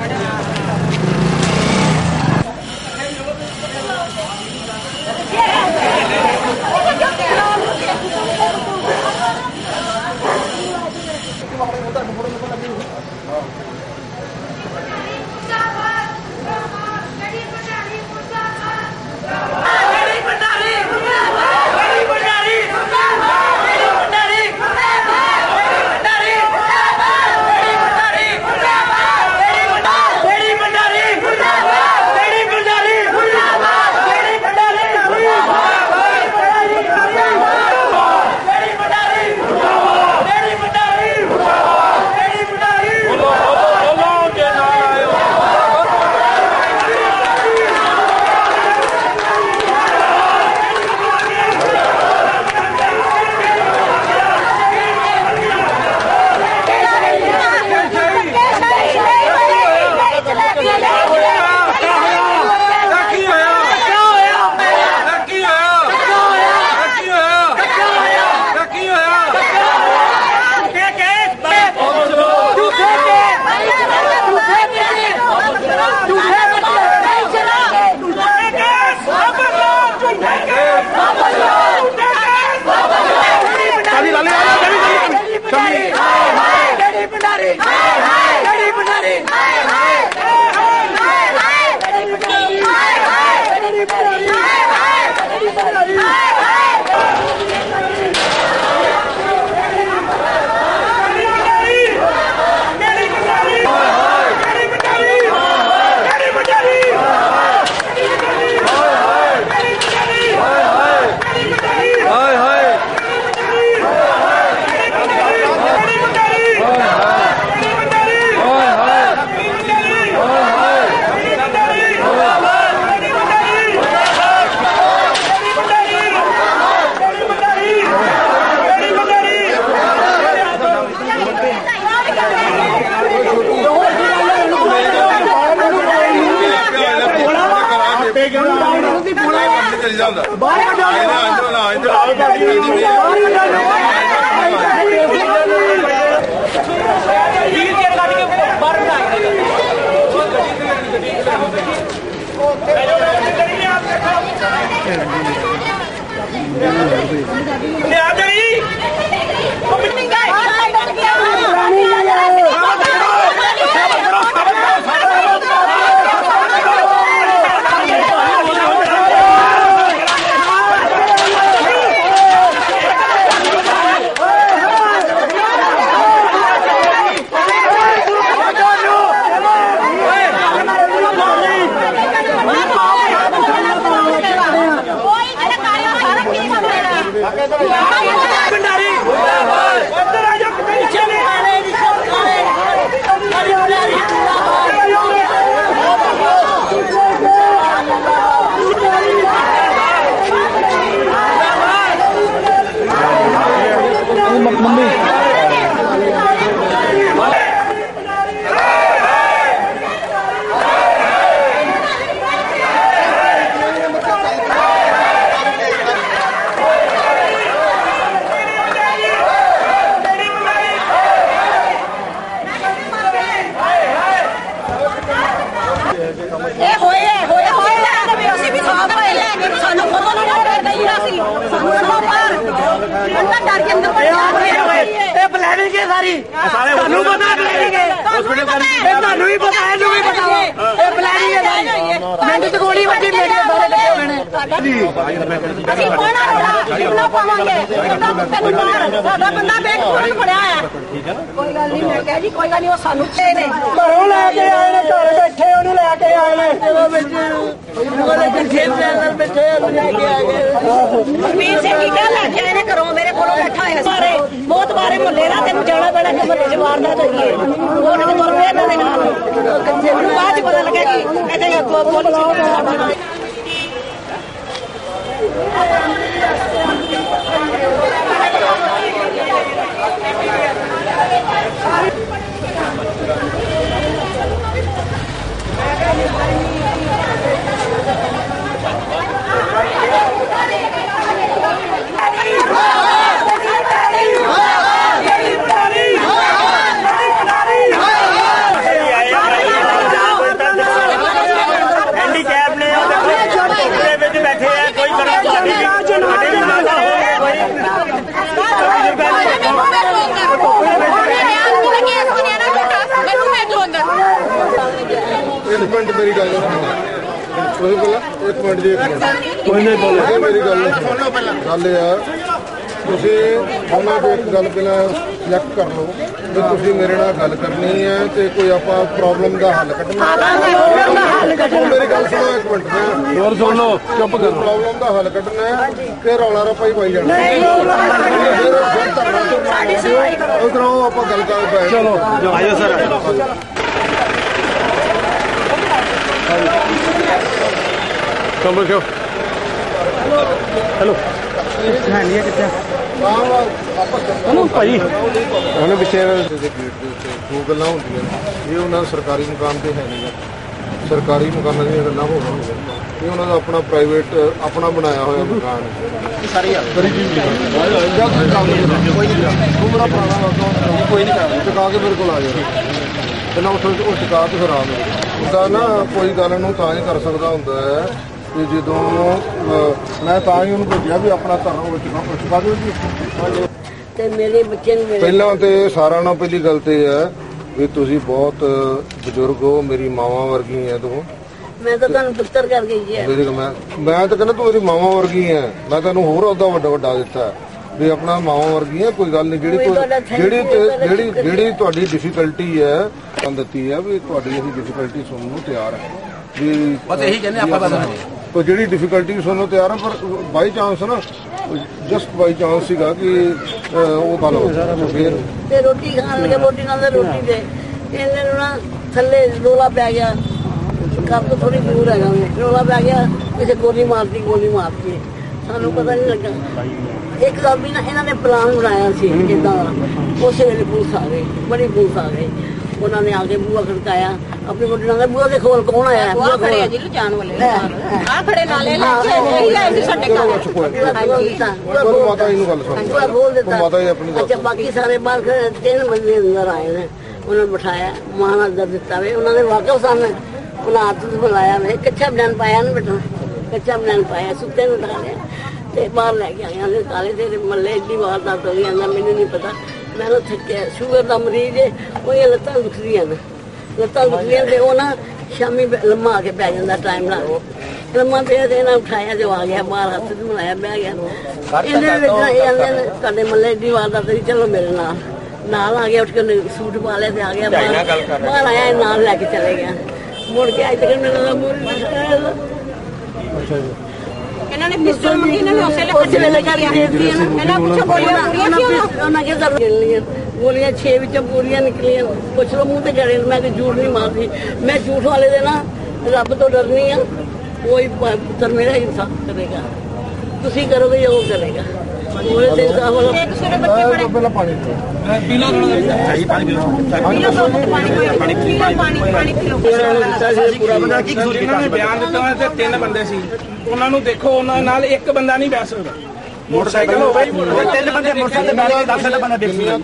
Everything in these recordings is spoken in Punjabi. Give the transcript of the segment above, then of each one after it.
안녕 하. ये ਅੰਦਰ ਡਰ ਕੇ ਅੰਦਰ ਵੜਿਆ ਇਹ ਤੁਹਾਨੂੰ ਪਤਾ ਪਲੈਨਿੰਗ ਹੈ ਹਸਪੀਟਲ ਇਹ ਤੁਹਾਨੂੰ ਵੀ ਪਤਾ ਹੈ ਇਹਨੂੰ ਵੀ ਪਤਾ ਵਾ ਇਹ ਪਲੈਨਿੰਗ ਹੈ ਸਾਰੀ ਮੈਨੂੰ ਤੇ ਗੋਲੀ ਵੱਜੀ ਮੇਰੇ ਸਾਰੇ ਲੱਗੇ ਹੋਏ ਨੇ ਅਸੀਂ ਪਾਣਾ ਰੋਣਾ ਕਿੰਨਾ ਪਾਵਾਂਗੇ ਕਿੰਨਾ ਤੈਨੂੰ ਮਾਰ ਸਾਡਾ ਬੰਦਾ ਬੈਗ ਕੋਲ ਫੜਿਆ ਆ ਕੋਈ ਗੱਲ ਨਹੀਂ ਮੈਂ ਕਿਹਾ ਜੀ ਕੋਈ ਗੱਲ ਨਹੀਂ ਉਹ ਸਾਨੂੰ ਤੇ ਨੇ ਘਰੋਂ ਲੈ ਕੇ ਆਏ ਨੇ ਘਰ ਬੈਠੇ ਉਹਨੂੰ ਲੈ ਕੇ ਆਏ ਨੇ ਜਦੋਂ ਬੱਚੇ ਉਹਦੇ ਪਿੱਛੇ ਬੈਠੇ ਉਹਨੂੰ ਲੈ ਕੇ ਆ ਗਏ ਵੀਰ ਸਿੰਘ ਕੀ ਗੱਲ ਲੈ ਕੇ ਆਏ ਨੇ ਘਰੋਂ ਕੋਲੋਂ ਬੈਠਾ ਹੈ। ਸਾਰੇ ਬਹੁਤ ਬਾਰੇ ਮੁੱਲੇ ਦਾ ਤੈਨੂੰ ਜਾਣਾ ਪੈਣਾ ਕਿ ਮੁੱਲੇ ਚ ਵਾਰਦਾਤ ਹੋਈ ਉਹਨਾਂ ਉਹ ਤੁਰ ਪਿਆ ਦੇ ਨਾਲ। ਮੈਨੂੰ ਬਾਅਦ ਚ ਪਤਾ ਲੱਗਾ ਕਿ ਇਹਦੇ ਅੱਗੋਂ ਪੁਲਿਸ ਸਾਡਾ ਨਾਲ ਹੈਂਡੀਕੈਪ ਨੇ ਉਹਦੇ ਵਿੱਚ ਬੈਠੇ ਆ ਕੋਈ ਕਰਮ ਸਾਡੀ ਵੀ ਸਾਡੇ ਵੀ ਨਾਲ ਇੱਕ ਮਿੰਟ ਮੇਰੀ ਗੱਲ ਸੁਣੋ ਕੋਈ ਬੋਲਾ ਇੱਕ ਮਿੰਟ ਜੀ ਇੱਕ ਮਿੰਟ। ਕੋਈ ਨਹੀਂ ਬੋਲੇ ਮੇਰੀ ਗੱਲ ਸੁਣ ਲਓ ਪਹਿਲਾਂ ਗੱਲ ਇਹ ਆ ਤੁਸੀਂ ਉਹਨਾਂ ਤੋਂ ਇੱਕ ਗੱਲ ਪਹਿਲਾਂ ਚੈੱਕ ਕਰ ਲਓ ਵੀ ਤੁਸੀਂ ਮੇਰੇ ਨਾਲ ਗੱਲ ਕਰਨੀ ਹੈ ਤੇ ਕੋਈ ਆਪਾਂ ਪ੍ਰੋਬਲਮ ਦਾ ਹੱਲ ਕੱਢਣਾ। ਹੈ ਮੇਰੀ ਗੱਲ ਸੁਣੋ ਇੱਕ ਮਿੰਟ ਹੋਰ ਸੁਣ ਲਓ ਚੁੱਪ ਕਰੋ। ਪ੍ਰੋਬਲਮ ਦਾ ਹੱਲ ਕੱਢਣਾ ਹੈ ਕਿ ਰੌਲਾ ਰੱਪਾ ਹੀ ਪਾਈ ਜਾਣਾ। ਉਧਰ ਆਪਾਂ ਗੱਲ ਕਰ ਪਏ ਚਲੋ ਆਇਓ ਸਰ। ਕੰਬਲ ਕਿਉਂ ਹੈਲੋ। ਹੈ ਨਹੀਂ ਕਿੱਥੇ ਉਹਨੂੰ ਭਾਈ। ਉਹਨੇ ਪਿੱਛੇ ਦੇ ਗੇਟ ਦੇ ਉੱਤੇ ਦੋ ਗੱਲਾਂ ਹੁੰਦੀਆਂ ਨੇ। ਇਹ ਉਹਨਾਂ ਦਾ ਸਰਕਾਰੀ ਮੁਕਾਮ ਤੇ ਹੈ ਨਹੀਂ। ਸਰਕਾਰੀ ਮੁਕਾਮਾਂ ਦੀਆਂ ਗੱਲਾਂ ਹੋ ਰਹੀਆਂ ਇਹ ਉਹਨਾਂ ਦਾ ਆਪਣਾ ਪ੍ਰਾਈਵੇਟ ਆਪਣਾ ਬਣਾਇਆ ਹੋਇਆ ਮਕਾਨ ਹੈ। ਸਾਰੀ ਗੱਲ ਕਰੀ ਜੀ ਕੋਈ ਨਹੀਂ ਮੇਰਾ ਪੁਰਾਣਾ ਕੋਈ ਨਹੀਂ ਕਰ ਚੁਕਾ ਕੇ ਮੇਰੇ ਕੋਲ ਆ ਜਾ। ਪਹਿਲਾਂ ਉੱਥੋਂ ਉਹ ਚੁਕਾ ਤੇ ਫਿਰ ਆ ਮੇਰੇ ਉਹਦਾ ਨਾ ਕੋਈ ਗੱਲ ਨੂੰ ਤਾਂ ਹੀ ਕਰ ਸਕਦਾ ਹੁੰਦਾ। ਹੈ ਕਿ ਜਦੋਂ ਮੈਂ ਤਾਂ ਹੀ ਉਹਨੂੰ ਭੇਜਿਆ ਵੀ ਆਪਣਾ ਧਰਮ ਵਿੱਚ ਚੁਕਾ ਦਿਓ ਜੀ ਤੇ ਮੇਰੇ ਬੱਚੇ ਨੂੰ ਮੇਰੇ ਪਹਿਲਾਂ ਤੇ ਸਾਰਿਆਂ ਨਾਲੋਂ ਪਹਿਲੀ ਗੱਲ ਤੇ ਹੈ ਵੀ ਤੁਸੀਂ ਬਹੁਤ ਬਜ਼ੁਰਗ ਹੋ ਮੇਰੀ ਮਾਵਾਂ ਵਰਗੀ ਹੈ ਤੂੰ ਮੈਂ ਤਾਂ ਤੁਹਾਨੂੰ ਪੁੱਤਰ ਕਰ ਗਈ ਹੈ ਮੇਰੀ ਮੈਂ ਮੈਂ ਤਾਂ ਕਹਿੰਦਾ ਤੂੰ ਮੇਰੀ ਮਾਵਾਂ ਵਰਗੀ ਹੈ ਮੈਂ ਤੈਨੂੰ ਹੋਰ ਉਹਦਾ ਵੱਡਾ ਵੱਡਾ ਦਿੱਤਾ। ਵੀ ਆਪਣਾ ਮਾਵਾਂ ਵਰਗੀ ਹੈ ਕੋਈ ਗੱਲ ਨਹੀਂ ਜਿਹੜੀ ਜਿਹੜੀ ਤੇ- ਜਿਹੜੀ। ਜਿਹੜੀ ਤੁਹਾਡੀ ਡਿਫਿਕਲਟੀ ਹੈ ਤਾਂ ਦਿੱਤੀ ਹੈ ਵੀ ਤੁਹਾਡੀ ਅਸੀਂ ਡਿਫਿਕਲਟੀ ਸੁਣਨ ਨੂੰ ਤਿਆਰ ਹੈ ਵੀ ਬਸ ਇਹੀ ਕਹਿੰਦੇ ਆਪਾਂ ਬਸ ਕੋਈ ਜਿਹੜੀ ਡਿਫਿਕਲਟੀ ਸੁਣਨ ਤਿਆਰ ਹੈ ਪਰ ਬਾਈ ਚਾਂਸ ਨਾ ਜਸਟ ਬਾਈ ਚਾਂਸ ਸੀਗਾ ਕਿ ਉਹ ਗੱਲ ਹੋ ਫਿਰ ਤੇ ਰੋਟੀ ਖਾਣ ਲੱਗੇ ਰੋਟੀ ਨਾਲ ਰੋਟੀ ਦੇ। ਇਹਨੇ ਨੂੰ ਨਾ ਥੱਲੇ ਰੋਲਾ ਪੈ ਗਿਆ। ਘਰ ਤੋਂ ਥੋੜੀ ਦੂਰ ਹੈਗਾ ਰੋਲਾ ਪੈ ਗਿਆ ਕਿਸੇ ਗੋਲੀ ਮਾਰਤੀ ਗੋਲੀ ਮਾਰਤੀ। ਸਾਨੂੰ ਪਤਾ ਨਹੀਂ ਲੱਗਾ। ਇੱਕ ਗੱਲ ਵੀ ਨਾ ਇਹਨਾਂ ਨੇ ਪਲਾਨ ਬਣਾਇਆ ਸੀ ਇਦਾਂ ਦਾ। ਉਸੇ ਵੇਲੇ ਪੁਲਿਸ ਆ ਗਈ ਬੜੀ ਪੁਲਿਸ ਆ ਗਈ। ਉਹਨਾਂ ਨੇ ਆ ਕੇ ਬੂਹਾ ਖੜਕਾਇਆ ਆਪਣੀ ਵੋਟੀ ਨਾਲ ਬੂਹਾ ਦੇ ਖੋਲ ਕੌਣ ਆਇਆ ਬੁਆ ਖੜੇ ਆ ਜੀ ਲਿਜਾਣ ਵਾਲੇ। ਆ ਖੜੇ ਨਾਲੇ ਲੈ ਕੇ ਇਹੀ ਆਏ ਸੀ ਸਾਡੇ ਘਰ। ਹਾਂਜੀ ਤੁਹਾਨੂੰ ਮਾਤਾ ਜੀ ਨੂੰ ਗੱਲ ਸੁਣ। ਬੂਹਾ ਖੋਲ ਦਿੱਤਾ। ਮਾਤਾ ਜੀ ਆਪਣੀ ਗੱਲ ਅੱਛਾ ਬਾਕੀ ਸਾਰੇ ਬਾਹਰ ਖੜੇ ਤਿੰਨ ਬੰਦੇ ਅੰਦਰ ਆਏ ਨੇ ਉਹਨਾਂ ਨੂੰ ਬਿਠਾਇਆ ਮਾਂ ਨਾਲ ਦਰ ਦਿੱਤਾ ਵੇ। ਉਹਨਾਂ ਦੇ ਵਾਕਫ ਸਨ ਉਹਨਾਂ ਹੱਥ ਬੁਲਾਇਆ ਵੇ। ਕੱਚਾ ਬਨਾਨ ਪਾਇਆ ਨਾ ਬੇਟਾ ਕੱਚਾ ਬਨਾਨ ਪਾਇਆ ਸੁੱਤੇ ਨੂੰ ਲਿਆ ਤੇ ਬਾਹਰ ਲੈ ਕੇ ਆਇਆ ਨੇ ਕਾਲੇ ਤੇਰੇ ਮੱਲੇ ਏਡੀ ਵਾਰ ਦਾ ਤੋਂ ਜਾਂਦਾ ਮੈਨੂੰ ਨਹੀਂ ਪਤਾ। ਮੈਂ ਨਾ ਥੱਕਿਆ। ਸ਼ੂਗਰ ਦਾ ਮਰੀਜ਼ ਹੈ ਉਹਦੀਆਂ ਲੱਤਾਂ ਦੁਖਦੀਆਂ ਨੇ। ਲੱਤਾਂ ਦੁਖਦੀਆਂ ਤੇ ਉਹ ਨਾ ਸ਼ਾਮੀ ਲੰਮਾ ਆ ਕੇ ਪੈ ਜਾਂਦਾ ਟਾਈਮ ਨਾਲ। ਲੰਮਾ ਪਿਆ ਤੇ ਇਹਨਾਂ ਉਠਾਇਆ ਤੇ ਉਹ ਆ ਗਿਆ ਬਾਹਰ ਹੱਥ ਨੂੰ ਲਾਇਆ ਬਹਿ ਗਿਆ। ਇਹਦੇ ਵਿੱਚ ਇਹ ਆਂਦੇ ਨੇ ਤੁਹਾਡੇ ਮੱਲੇ ਦੀ ਵਾਰ ਦਾ ਤੁਸੀਂ ਚਲੋ ਮੇਰੇ ਨਾਲ। ਨਾਲ ਆ ਗਿਆ ਉੱਠ ਕੇ ਸੂਟ ਪਾ ਲਿਆ ਤੇ ਆ ਗਿਆ ਬਾਹਰ ਆਇਆ ਨਾਲ ਲੈ ਕੇ ਚਲੇ ਗਿਆ। ਮੁੜ ਕੇ ਅੱਜ ਤੱਕ ਮੈਨੂੰ ਮੂਰ ਇਹਨਾਂ ਨੇ ਪਿਸਟਲ ਮੰਗੀ ਇਹਨਾਂ ਨੇ ਉਸੇ ਉਸੇ ਵੇਲੇ ਕਰ ਦਿੱਤੀ ਇਹਨਾਂ ਪੁੱਛੋ ਗੋਲੀਆਂ ਪੂਰੀਆਂ ਕਿਉਂ ਉਹਨਾਂ ਕੇ ਸਭ ਗੋਲੀਆਂ ਗੋਲੀਆਂ 6 ਵਿੱਚੋਂ ਪੂਰੀਆਂ ਨਿਕਲੀਆਂ। ਪੁੱਛ ਲਓ ਮੂੰਹ ਤੇ ਗੜੇ ਮੈਂ ਤੇ ਝੂਠ ਨਹੀਂ ਮਾਰਦੀ। ਮੈਂ ਝੂਠ ਵਾਲੇ ਦੇ ਨਾ ਰੱਬ ਤੋਂ ਡਰਨੀ ਆ ਕੋਈ ਪੁੱਤਰ ਮੇਰਾ ਇਨਸਾਫ ਕਰੇਗਾ। ਤੁਸੀਂ ਕਰੋਗੇ ਉਹ ਕਰੇਗਾ। ਉਹਦੇ ਬੱਚੇ ਬੜੇ ਪਹਿਲਾਂ ਪਾਣੀ ਪੀਓ ਪੀਲੋ ਦੋ ਪਾਣੀ ਪਾਣੀ ਪੀਲੋ ਪਾਣੀ ਪਾਣੀ ਪੀਲੋ ਬੰਦਾ ਨੇ ਬਿਆਨ ਦਿੱਤਾ ਉਹਨਾਂ ਤੇ ਤਿੰਨ ਬੰਦੇ ਸੀ। ਉਹਨਾਂ ਨੂੰ ਦੇਖੋ, ਉਹਨਾਂ ਨਾਲ ਇੱਕ ਬੰਦਾ ਨਹੀਂ ਬਹਿ ਸਕਦਾ। ਮੋਟਰਸਾਈਕਲ ਹੀ ਮੋਟਰਸਾਈਕਲ ਤਿੰਨ ਬੰਦੇ ਮੋਟਰਸਾਈਕਲ ਤੇ ਬੈਠ ਕੇ 10 ਸਾਲ ਬੰਦਾ ਦੇਖ ਲਿਆ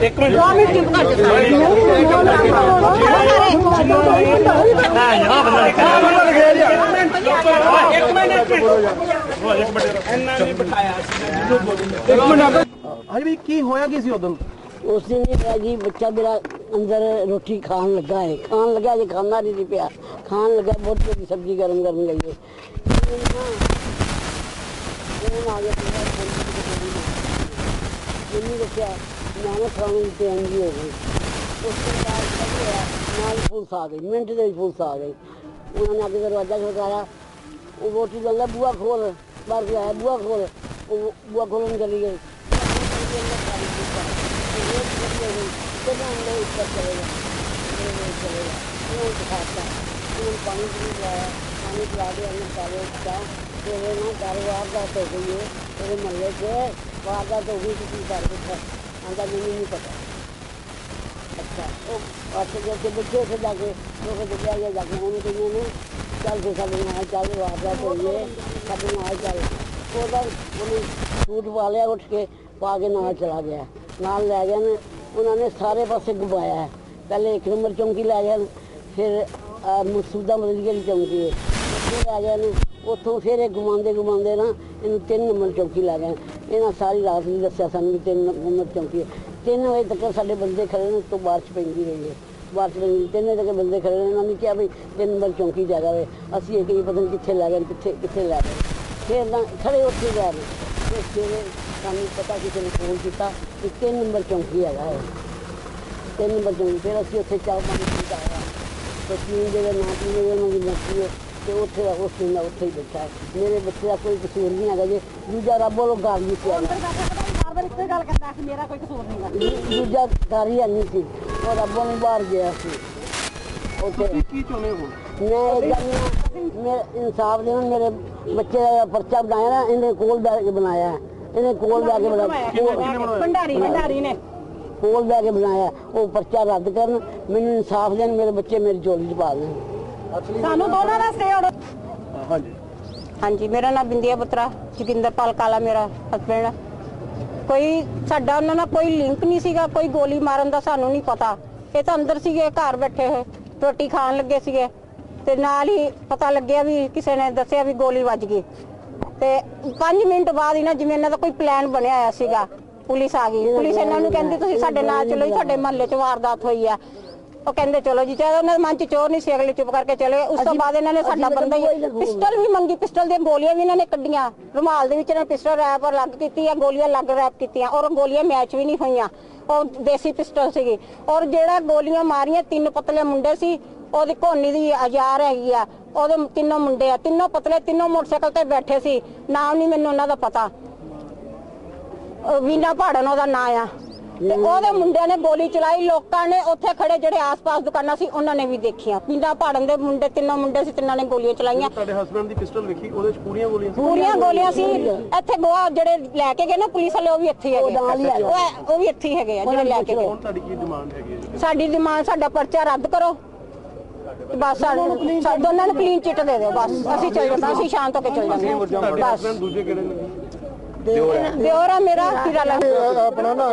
ਇੱਕ ਮਿੰਟ ਇੱਕ ਮਿੰਟ ਇੱਕ ਮਿੰਟ ਇਹਨਾਂ ਨੇ ਬਿਠਾਇਆ ਸੀ ਇੱਕ ਮਿੰਟ ਹਾਂਜੀ ਵੀ ਕੀ ਹੋਇਆ ਕੀ ਸੀ ਉਦੋਂ ਉਸ ਦਿਨ ਇਹ ਜੀ ਬੱਚਾ ਮੇਰਾ ਅੰਦਰ ਰੋਟੀ ਖਾਣ ਲੱਗਾ ਹੈ ਖਾਣ ਲੱਗਾ ਜੇ ਖਾਂਦਾ ਨਹੀਂ ਸੀ ਪਿਆ। ਖਾਣ ਲੱਗਾ, ਬਹੁਤ ਦੀ ਸਬਜ਼ੀ ਗਰਮ ਕਰਨ ਗਈ ਹੈ ਆ ਗਿਆ ਪੂਰਾ ਜਿੰਨੀ ਰੱਖਿਆ ਮੈਂ ਨਾ ਤੇ ਅੰਗੀ ਹੋ ਗਈ। ਉਸ ਤੋਂ ਬਾਅਦ ਕੀ ਹੋਇਆ ਨਾਲ ਪੁਲਿਸ ਆ ਗਈ। ਮਿੰਟ ਦੇ ਪੁਲਿਸ ਆ ਗਈ। ਉਹਨਾਂ ਨੇ ਅੱਗੇ ਦਰਵਾਜ਼ਾ ਖੜਕਾਇਆ। ਉਹ ਵੋਟੀ ਕਹਿੰਦਾ ਬੂਆ ਖੋਲ। ਬਾਹਰ ਗਿਆ ਆਇਆ ਬੂਆ ਖੋਲ। ਉਹ ਬੂਆ ਖੋਲਣ ਚਲੀ ਗਈ। ਪਾਣੀ ਪੀ ਲਾਇਆ ਪਾਣੀ ਪਿਲਾ ਕੇ ਅੰਦਰ ਚਾਲੇ ਉੱਤਾ ਤੇ ਇਹ ਨਾ ਕਾਰੋਬਾਰ ਦਾ ਹੋ ਗਈ ਹੈ ਇਹਦੇ ਮਹੱਲੇ 'ਚ ਵਾਰਦਾਤ ਹੋ ਗਈ ਸੀ ਕੀ ਕਰ ਦਿੱਤਾ ਆਂਦਾ ਮੈਨੂੰ ਨਹੀਂ ਪਤਾ ਅੱਛਾ ਉਹ ਅੱਛਾ ਜੇ ਕਿ ਬੱਚੇ ਉੱਥੇ ਜਾ ਕੇ ਉਹ ਦੁੱਗਿਆ ਗਿਆ ਜਾ ਕੇ ਉਹਨੂੰ ਕਹਿੰਦੇ ਨੇ ਚੱਲ ਫੇ ਸਾਡੇ ਨਾਲ ਚੱਲ ਵਾਰਦਾਤ ਹੋਈ ਹੈ ਸਾਡੇ ਨਾਲ ਚੱਲ ਉਹਦਾ ਉਹਨੇ ਸੂਟ ਪਾ ਲਿਆ ਉੱਠ ਕੇ ਪਾ ਕੇ ਨਾਲ ਚਲਾ ਗਿਆ ਨਾਲ ਲੈ ਗਏ ਨੇ ਉਹਨਾਂ ਨੇ ਸਾਰੇ ਪਾਸੇ ਘੁਮਾਇਆ ਹੈ। ਪਹਿਲੇ ਇੱਕ ਨੰਬਰ ਚੌਂਕੀ ਲੈ ਗਏ ਫਿਰ ਮਸੂਦਾ ਮਦਲੀਆ ਦੀ ਚੌਂਕੀ ਹੈ। ਉੱਥੇ ਲੈ ਗਏ ਨੇ ਉੱਥੋਂ ਫਿਰ ਇਹ ਘੁਮਾਉਂਦੇ ਘੁਮਾਉਂਦੇ ਨਾ ਇਹਨੂੰ ਤਿੰਨ ਨੰਬਰ ਚੌਂਕੀ ਲੈ ਗਏ। ਇਹਨਾਂ ਸਾਰੀ ਰਾਤ ਨਹੀਂ ਦੱਸਿਆ ਸਾਨੂੰ ਵੀ ਤਿੰਨ ਨੰਬਰ ਚੌਂਕੀ ਹੈ। ਤਿੰਨ ਵਜੇ ਤੱਕ ਸਾਡੇ ਬੰਦੇ ਖੜੇ ਨੇ, ਉਸ ਤੋਂ ਬਾਰਿਸ਼ ਪੈਂਦੀ ਰਹੀ ਹੈ। ਬਾਰਿਸ਼ ਪੈਂਦੀ, ਤਿੰਨ ਵਜੇ ਤੱਕ ਬੰਦੇ ਖੜੇ ਨੇ ਇਹਨਾਂ ਨੇ ਕਿਹਾ ਵੀ ਤਿੰਨ ਨੰਬਰ ਚੌਂਕੀ ਜਾ ਵੇ। ਅਸੀਂ ਇਹ ਕਹੀ ਪਤਾ ਨਹੀਂ ਕਿੱਥੇ ਲੈ ਗਏ, ਕਿੱਥੇ ਕਿੱਥੇ ਲੈ ਗਏ। ਫਿਰ ਨਾ ਖੜੇ ਉੱਥੇ ਜਾ ਰਹੇ। ਫਿਰ ਸਾਨੂੰ ਪਤਾ ਕਿਸੇ ਨੇ ਫੋਨ ਕੀਤਾ ਕਿ ਤਿੰਨ ਨੰਬਰ ਚੌਂਕੀ ਹੈਗਾ ਹੈ ਤਿੰਨ ਨੰਬਰ ਚੌਂਕੀ ਫਿਰ ਅਸੀਂ ਉੱਥੇ ਚਾਹ ਪਾਣੀ ਪੀਤਾ। ਆਇਆ ਤੇ ਪੀਣ ਦੇ ਨਾ ਪੀਣ ਦੇ ਉਹਨਾਂ ਦੀ ਮਰਜ਼ੀ ਹੈ ਤੇ ਉੱਥੇ ਦਾ ਉਸ ਦਿਨ ਉੱਥੇ ਹੀ ਬੈਠਾ ਹੈ। ਮੇਰੇ ਬੱਚੇ ਦਾ ਕੋਈ ਕਸੂਰ ਨਹੀਂ ਹੈਗਾ ਜੇ। ਦੂਜਾ ਰੱਬ ਵੱਲੋਂ ਗਾਲ ਨਹੀਂ ਸੀ ਆਇਆ ਗੱਲ ਕਰਦਾ ਕਿ ਮੇਰਾ ਕੋਈ ਕਸੂਰ ਨਹੀਂਗਾ ਦੂ- ਦੂਜਾ ਘਰ ਹੀ ਨਹੀਂ ਸੀ। ਉਹ ਰੱਬੋਂ ਨੂੰ ਬਾਹਰ ਗਿਆ ਸੀ। ਉੱਥੇ ਕੀ ਚਾਹੁੰਦੇ ਹੋ? ਮੈਂ ਹਾਂ ਮੇਰੇ ਇਨਸਾਫ ਦੇਣ ਮੇਰੇ ਬੱਚੇ ਦਾ ਪਰਚਾ ਬਣਾਇਆ ਨਾ ਇਹਨੇ ਕੋਲ ਕੇ ਬਣਾਇਆ। ਇਹਨੇ ਕੋਲ ਬੈ ਕੇ ਬਣਾਇਆ? ਭੰਡਾਰੀ ਭੰਡਾਰੀ ਨੇ। ਕੋਲ ਬੈ ਕੇ ਬਣਾਇਆ ਉਹ ਪਰਚਾ ਰੱਦ ਕਰਨ ਮੈਨੂੰ ਇਨਸਾਫ ਦੇਣ ਮੇਰੇ ਬੱਚੇ ਮੇਰੀ ਝੋਲੀ 'ਚ ਪਾ ਦੇਣ। ਸਾਨੂੰ ਦੋਨਾਂ ਦਾ ਸਟੇ ਆਰਡਰ ਹਾਂਜੀ। ਹਾਂਜੀ ਮੇਰਾ ਨਾਮ ਬਿੰਦੀਆ ਬੁੱਤਰਾ ਜੋਗਿੰਦਰਪਾਲ ਕਾਲਾ ਮੇਰਾ ਹਸਬੰਡ ਕੋਈ ਸਾਡਾ ਉਹਨਾਂ ਨਾਲ ਕੋਈ ਲਿੰਕ ਨਹੀਂ ਸੀਗਾ ਕੋਈ ਗੋਲੀ ਮਾਰਨ ਦਾ ਸਾਨੂੰ ਨਹੀਂ ਪਤਾ। ਇਹ ਤਾਂ ਅੰਦਰ ਸੀਗੇ ਘਰ ਬੈਠੇ ਹੋਏ ਰੋਟੀ ਖਾਣ ਲੱਗੇ ਸੀਗੇ। ਤੇ ਨਾਲ ਹੀ ਪਤਾ ਲੱਗਿਆ ਵੀ ਕਿਸੇ ਨੇ ਦੱਸਿਆ ਵੀ ਗੋਲੀ ਵੱਜ ਗਈ। ਤੇ 5 ਮਿੰਟ ਬਾਅਦ ਇਹਨਾਂ ਜਿਵੇਂ ਇਹਨਾਂ ਦਾ ਕੋਈ ਪਲਾਨ ਬਣਿਆ ਹੋਇਆ ਸੀਗਾ ਪੁਲਿਸ ਆ ਗਈ। ਪੁਲਿਸ ਇਹਨਾਂ ਨੂੰ ਕਹਿੰਦੀ ਤੁਸੀਂ ਸਾਡੇ ਨਾਲ ਚਲੋ ਜੀ ਤੁਹਾਡੇ ਮਹੱਲੇ 'ਚ ਵਾਰਦਾਤ ਹੋਈ ਆ। ਉਹ ਕਹਿੰਦੇ ਚਲੋ ਜੀ। ਚਾਹੇ ਉਹਨਾਂ ਦੇ ਮਨ 'ਚ ਚੋਰ ਨਹੀਂ ਸੀ ਅਗਲੇ ਚੁੱਪ ਕਰਕੇ ਚਲੇ। ਉਸ ਤੋਂ ਬਾਅਦ ਇਹਨਾਂ ਨੇ ਸਾਡਾ ਬੰਦਾ ਹੀ ਪਿਸਟਲ ਵੀ ਮੰਗੀ ਪਿਸਟਲ ਦੀਆਂ ਗੋਲੀਆਂ ਵੀ ਇਹਨਾਂ ਨੇ ਕੱਢੀਆਂ। ਰੁਮਾਲ ਦੇ ਵਿੱਚ ਇਹਨਾਂ ਪਿਸਟਲ ਰੈਪ ਲੱਗ ਕੀਤੀ ਆ ਗੋਲੀਆਂ ਲੱਗ ਰੈਪ ਕੀਤੀਆਂ। ਔਰ ਗੋਲੀਆਂ ਮੈਚ ਵੀ ਨਹੀਂ ਹੋਈਆਂ। ਉਹ ਦੇਸੀ ਪਿਸਟਲ ਸੀਗੀ। ਔਰ ਜਿਹੜਾ ਗੋਲੀਆਂ ਮਾਰੀਆਂ ਤਿੰਨ ਪਤਲੇ ਮੁੰਡੇ ਸੀ ਉਹਦੀ ਕੋਨੀ ਦੀ ਆਜ਼ਾਰ ਹੈਗੀ ਆ। ਉਹਦੇ ਤਿੰਨੋਂ ਮੁੰਡੇ ਆ ਤਿੰਨੋਂ ਪਤਲੇ ਤਿੰਨੋਂ ਮੋਟਰਸਾਈਕਲ ਤੇ ਬੈਠੇ ਸੀ। ਨਾਮ ਨਹੀਂ ਮੈਨੂੰ ਉਹਨਾਂ ਦਾ ਪਤਾ। ਵੀਨਾ ਪਹਾੜਨ ਉਹਦਾ ਨਾਂ ਆ। ਤੇ ਉਹਦੇ ਮੁੰਡਿਆਂ ਨੇ ਗੋਲੀ ਚਲਾਈ। ਲੋਕਾਂ ਨੇ ਉੱਥੇ ਖੜੇ ਜਿਹੜੇ ਆਸ-ਪਾਸ ਦੁਕਾਨਾਂ ਸੀ ਉਹਨਾਂ ਨੇ ਵੀ ਦੇਖੀਆਂ। ਪਿੰਡਾਂ ਪਹਾੜਨ ਦੇ ਮੁੰਡੇ ਤਿੰਨੋਂ ਮੁੰਡੇ ਸੀ ਤਿੰਨਾਂ ਨੇ ਗੋਲੀਆਂ ਚਲਾਈਆਂ। ਤੁਹਾਡੇ ਹਸਬੰਡ ਦੀ ਪਿਸਟਲ ਵੇਖੀ ਉਹਦੇ ਚ ਪੂਰੀਆਂ ਗੋਲੀਆਂ ਸੀ? ਪੂਰੀਆਂ ਗੋਲੀਆਂ ਸੀ। ਇੱਥੇ ਗੋਆ ਜਿਹੜੇ ਲੈ ਕੇ ਗਏ ਨਾ ਪੁਲਿਸ ਵਾਲੇ ਉਹ ਵੀ ਇੱਥੇ ਹੈਗੇ। ਉਹ ਉਹ ਵੀ ਇੱਥੇ ਹੈਗੇ ਆ ਜਿਹੜੇ ਲੈ ਕੇ ਗਏ। ਹੁਣ ਤੁਹਾਡੀ ਕੀ ਡਿਮਾਂਡ ਹੈਗੀ? ਸਾਡੀ ਡਿਮਾਂਡ ਸਾਡਾ ਪਰਚਾ ਰੱਦ ਕਰੋ। ਬਸ ਸਾਨੂੰ ਸਾ- ਦੋਨਾਂ ਨੂੰ ਕਲੀਨ ਚਿੱਟ ਦੇ ਦਿਓ ਬਸ। ਅਸੀਂ ਚੱਲ ਜਾਂਦੇ ਅਸੀਂ ਸ਼ਾਂਤ ਹੋ ਕੇ ਚੱਲ ਜਾਂਦੇ। ਹਾਂ। ਬਸ। ਦੂਜੇ ਕਿਹੜੇ ਨੇ? ਦਿਓਰਾ ਮੇਰਾ ਹੀਰਾ ਲਾ। ਆਪਣਾ ਨਾ